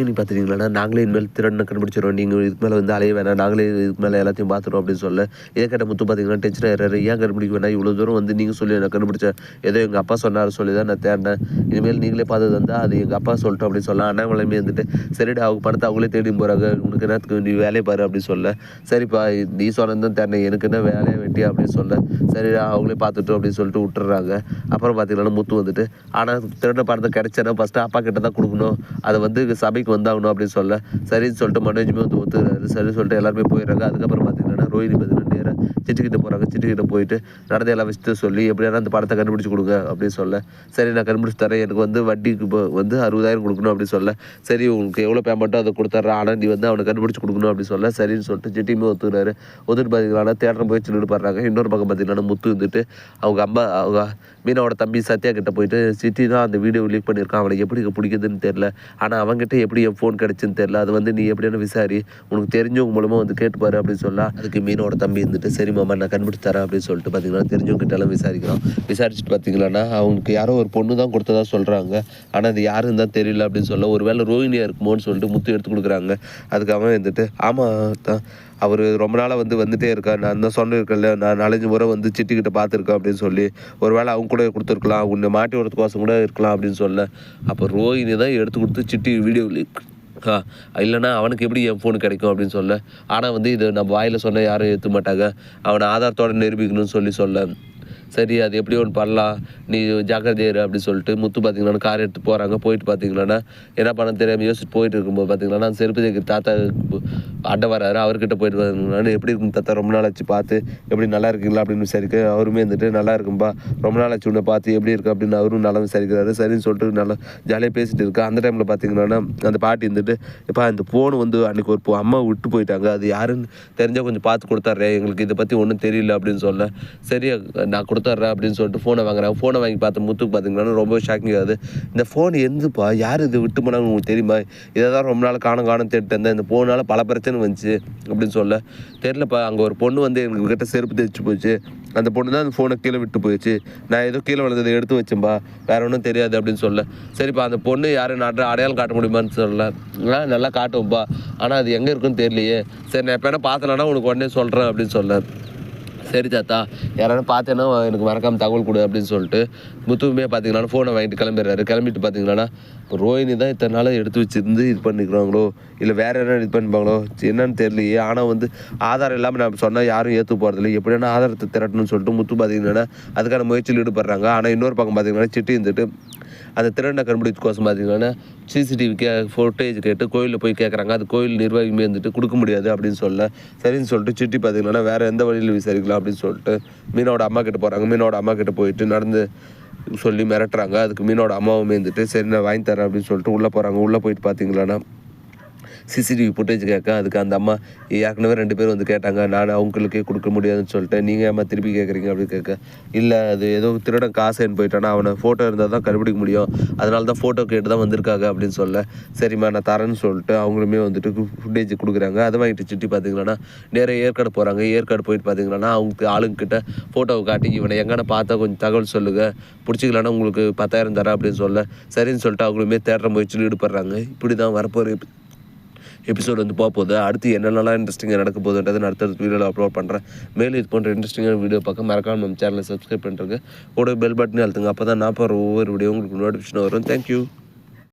இன்னைக்கு பார்த்துட்டீங்களா நாங்களே இனிமேல் திறனை கண்டுபிடிச்சிடுறோம் நீங்கள் இதுக்கு மேலே வந்து அலைய வேணாம். நாங்களே இதுக்கு மேலே எல்லாத்தையும் பார்த்துறோம் அப்படின்னு சொல்ல. இதை கேட்ட முத்து பார்த்தீங்கன்னா டென்ஷன் ஆயிடுறாரு. ஏன் கண்டுபிடிக்க வேணாம்? இவ்வளோ தூரம் வந்து நீங்கள் சொல்லி நான் கண்டுபிடிச்சேன் ஏதோ எங்கள் அப்பா சொன்னார் சொல்லி தான் நான் தேடினேன். இனிமேல் நீங்களே பார்த்தது வந்தால் அது எங்கள் அப்பா சொல்லிட்டோம் அப்படின்னு சொல்ல. அண்ணாமலையுமே வந்துட்டு சரிடா அவங்க பணத்தை அவங்களே தேடி போகிறாங்க உனக்கு என்னத்துக்கு நீ வேலையை பாரு அப்படின்னு சொல்ல. சரிப்பா நீ சொன்னது தான் தேடினேன். எனக்கு என்ன வேலையை வெட்டி அப்படின்னு சொல்ல. சரிடா அவங்களே பார்த்துட்டோம் அப்படின்னு சொல்லிட்டு விட்டுறாங்க. அப்புறம் பார்த்தீங்கன்னா முத்து வந்துட்டு ஆனால் திருட பணத்தை கிடைச்சேன்னா ஃபஸ்ட்டு அப்பா கிட்ட தான் கொடுக்கணும். அதை வந்து சென்னைக்கு வந்தாகணும் அப்படின்னு சொல்ல சரின்னு சொல்லிட்டு மனோஜுமே வந்து ஒத்துக்கிறாரு. சரின்னு சொல்லிட்டு எல்லாருமே போயிடுறாங்க. அதுக்கப்புறம் பார்த்தீங்கன்னா ரோஹினி பதினெட்டு நேராக சிட்டுக்கிட்ட போகிறாங்க சிட்டுக்கிட்ட போயிட்டு நடந்த எல்லா விஷயத்தையும் சொல்லி எப்படியான அந்த படத்தை கண்டுபிடிச்சி கொடுங்க அப்படின்னு சொல்ல. சரி நான் கண்டுபிடிச்சி தரேன். எனக்கு வந்து வட்டிக்கு இப்போ வந்து அறுபதாயிரம் கொடுக்கணும் அப்படின்னு சொல்ல. சரி உங்களுக்கு எவ்வளோ பேமெண்ட்டோ அதை கொடுத்துட்றேன். ஆனால் நீ வந்து அவனை கண்டுபிடிச்சி கொடுக்கணும் அப்படின்னு சொல்ல. சரின்னு சொல்லிட்டு சிட்டியுமே ஒத்துக்கிறாரு. ஒத்துட்டு பார்த்தீங்கன்னா தேட்டர் போய் சொல்லிட்டு பாடுறாங்க. இன்னொரு பக்கம் பார்த்தீங்கன்னா முத்து வந்துட்டு அவங்க அம்மா அவங்க மீனாவோட தம்பி சத்யா கிட்ட போயிட்டு சிட்டி தான் அந்த வீடியோ லீக் பண்ணியிருக்கான். அவனை எப்படி பிடிக்குதுன்னு தெரில ஆனால் அவங்ககிட்ட எப்படி என் ஃபோன் கிடச்சுன்னு தெரில அது வந்து நீ எப்படியான விசாரி. உனக்கு தெரிஞ்சவங்க மூலமாக வந்து கேட்டுப்பாரு அப்படின்னு சொல்ல. அதுக்கு மீனோட தம்பி இருந்துட்டு சரி மாமா நான் கண்டுபிடிச்சு தரேன் அப்படின்னு சொல்லிட்டு பார்த்தீங்கன்னா தெரிஞ்சவங்க எல்லாம் விசாரிக்கிறோம். விசாரிச்சுட்டு பார்த்தீங்கன்னா அவங்களுக்கு யாரோ ஒரு பொண்ணு தான் கொடுத்ததா சொல்கிறாங்க ஆனால் அது யாருன்னு தான் தெரியல அப்படின்னு சொல்ல ஒரு வேளை ரோஹினியாக இருக்குமோன்னு சொல்லிட்டு முத்து எடுத்து கொடுக்குறாங்க. அதுக்கு அவன் வந்துட்டு ஆமாம் தான் அவர் ரொம்ப நாளாக வந்து வந்துட்டே இருக்கார். நான் தான் சொன்னிருக்கேன்ல நான் நாலஞ்சு முறை வந்து சிட்டிக்கிட்ட பார்த்துருக்கேன் அப்படின்னு சொல்லி ஒரு வேளை அவங்க கூட கொடுத்துருக்கலாம். உன்னை மாட்டி விடுறதுக்கோசம் கூட இருக்கலாம் அப்படின்னு சொல்ல அப்போ ரோஹினி தான் எடுத்து கொடுத்து சிட்டி வீடியோ இல்லைனா இல்லைன்னா அவனுக்கு எப்படி என் ஃபோன் கிடைக்கும் அப்படின்னு சொல்ல? ஆனால் வந்து இது நம்ம வாயில் சொன்னால் யாரும் ஏற்ற மாட்டாங்க. அவனை ஆதாரத்தோட நிரூபிக்கணும்னு சொல்லி சொல்ல. சரி அது எப்படி ஒன்று பண்ணலாம்? நீ ஜாக்கிரதையா அப்படின்னு சொல்லிட்டு முத்து பார்த்தீங்கன்னா கார் எடுத்து போகிறாங்க போயிட்டு பார்த்தீங்கன்னா என்ன பண்ண தெரியாமல் யோசிச்சுட்டு போயிட்டு இருக்கும்போது பார்த்தீங்கன்னா செருப்பு தாத்தா அட்டை வராரு. அவர்கிட்ட போயிட்டு பார்த்தீங்கன்னா எப்படி இருக்கும் தாத்தா? ரொம்ப நாள் ஆச்சு பார்த்து. எப்படி நல்லா இருக்கீங்களா? அப்படின்னு விசாரிக்க. அவருமே வந்துட்டு நல்லா இருக்கும்பா. ரொம்ப நாள் ஆச்சு உன்னை பார்த்து. எப்படி இருக்கு? அப்படின்னு அவரும் நல்லா விசாரிக்கிறாரு. சரின்னு சொல்லிட்டு நல்லா ஜாலியாக பேசிட்டு இருக்கா. அந்த டைமில் பார்த்தீங்கன்னா அந்த பாட்டி இருந்துட்டு இப்போ அந்த ஃபோன் வந்து அன்றைக்கி ஒரு அம்மா விட்டு போயிட்டாங்க. அது யாருன்னு தெரிஞ்சால் கொஞ்சம் பார்த்து கொடுத்தாரு எங்களுக்கு இதை பற்றி ஒன்றும் தெரியல அப்படின்னு சொல்ல. சரி நான் கொடுத்துட்றேன் அப்படின்னு சொல்லிட்டு ஃபோனை வாங்குறேன் ஃபோனை வாங்கி பார்த்து முத்துக்கு பார்த்தீங்கன்னா ரொம்ப ஷாக்கிங் ஆகுது இந்த ஃபோன் எந்துப்பா யார் இது? விட்டு போனாங்க உங்களுக்கு தெரியுமா? இதை தான் ரொம்ப நாள் காணும் காணும் தேடிட்டு இருந்தேன். இந்த ஃபோனால் பல பிரச்சனை வந்துச்சு அப்படின்னு சொல்ல. தெரிலப்பா அங்கே ஒரு பொண்ணு வந்து எங்களுக்கு கிட்ட செருப்பு தைச்சு போச்சு. அந்த பொண்ணு தான் அந்த ஃபோனை கீழே விட்டு போயிடுச்சு நான் ஏதோ கீழே விழுந்ததை எடுத்து வச்சேன்பா. வேற ஒன்றும் தெரியாது அப்படின்னு சொல்ல. சரிப்பா அந்த பொண்ணு யாரும் நான் அடையாளம் காட்ட முடியுமான்னு சொல்ல நான் நல்லா காட்டுவோம்ப்பா ஆனால் அது எங்கே இருக்குன்னு தெரியலையே. சரி நான் எப்போ வேணால் பார்த்தலன்னா உனக்கு உடனே சொல்கிறேன் அப்படின்னு சொல்ல சரி தாத்தா யாராவது பார்த்தேன்னா எனக்கு மறக்காமல் தகவல் கொடு அப்படின்னு சொல்லிட்டு முத்துவுமே பார்த்தீங்கன்னா ஃபோனை வாங்கிட்டு கிளம்பிடுறாரு. கிளம்பிட்டு பார்த்தீங்கன்னா ரோஹினி தான் இத்தனை நாளாக எடுத்து வச்சிருந்து இது பண்ணிக்கிறாங்களோ? இல்லை வேறு என்ன இது பண்ணிப்பாங்களோ என்னன்னு தெரியலையே. ஆனால் வந்து ஆதாரம் இல்லாமல் நான் சொன்னால் யாரும் ஏற்று போகிறதில்ல எப்படியான ஆதாரத்தை திரட்டணும்னு சொல்லிட்டு முத்து பார்த்தீங்கன்னா அதுக்கான முயற்சியில் ஈடுபடுறாங்க. ஆனால் இன்னொரு பக்கம் பார்த்தீங்கன்னா சிட்டி இருந்துட்டு அந்த திருடனை கண்டுபிடிக்கோசம் பார்த்தீங்கன்னா சிசிடிவி கே ஃபோட்டேஜ் கேட்டு கோயிலில் போய் கேட்குறாங்க அது கோயில் நிர்வாகிமே வந்துட்டு கொடுக்க முடியாது அப்படின்னு சொல்ல சரின்னு சொல்லிட்டு சிட்டி பார்த்தீங்கன்னா வேறு எந்த வழியில் விசாரிக்கலாம் அப்படின்னு சொல்லிட்டு மீனோட அம்மா கிட்ட போகிறாங்க மீனோட அம்மா கிட்ட போயிட்டு நடந்து சொல்லி மிரட்டுறாங்க. அதுக்கு மீனோட அம்மாவும் இருந்துட்டு சரி நான் வாங்கி தரேன் அப்படின்னு சொல்லிட்டு உள்ளே போகிறாங்க உள்ளே போயிட்டு பார்த்தீங்களான்னா சிசிடிவி ஃபுட்டேஜ் கேட்க அதுக்கு அந்த அம்மா ஏற்கனவே ரெண்டு பேர் வந்து கேட்டாங்க நான் அவங்களுக்கே கொடுக்க முடியாதுன்னு சொல்லிட்டேன் நீங்கள் ஏமா திருப்பி கேட்குறீங்க அப்படின்னு கேட்க இல்லை அது ஏதோ திருடன் காசுன்னு போயிட்டானா அவனை ஃபோட்டோ இருந்தால் தான் கண்டுபிடிக்க முடியும். அதனால தான் ஃபோட்டோ கேட்டு தான் வந்திருக்காங்க அப்படின்னு சொல்ல சரிம்மா நான் தரேன்னு சொல்லிட்டு அவங்களுமே வந்துட்டு ஃபுட்டேஜ் கொடுக்குறாங்க. அதை வாங்கிட்டு சுற்றி பார்த்தீங்கன்னா நேராக ஏற்காடு போகிறாங்க ஏற்காடு போயிட்டு பார்த்தீங்கன்னா அவங்க ஆளுங்கிட்ட ஃபோட்டோவை காட்டி இவனை எங்கன்னு பார்த்தா கொஞ்சம் தகவல் சொல்லுங்கள் பிடிச்சிக்கலான்னா உங்களுக்கு பத்தாயிரம் தரேன் அப்படின்னு சொல்ல சரின்னு சொல்லிட்டு அவங்களுமே தேடுற முயற்சியில் ஈடுபடுறாங்க. இப்படி தான் வரப்போகிற எபிசோட் வந்து போக போகுது அடுத்து என்னென்னலாம் இன்ட்ரெஸ்டிங்காக நடக்க போகுதுன்றது நான் அடுத்த வீடியோவில் அப்லோட் பண்ணுறேன் மேலும் இது போன்ற இன்ட்ரெஸ்டிங்கான வீடியோ பார்க்க மறக்காம நம்ம சேனலை சப்ஸ்கிரைப் பண்ணுறேங்க கூட பெல் பட்டனே அழுத்துங்க. அப்போ தான் நான் போகிற ஒவ்வொரு வீடியோ உங்களுக்கு நோட்டிஃபிகேஷன் வரும். தேங்க்யூ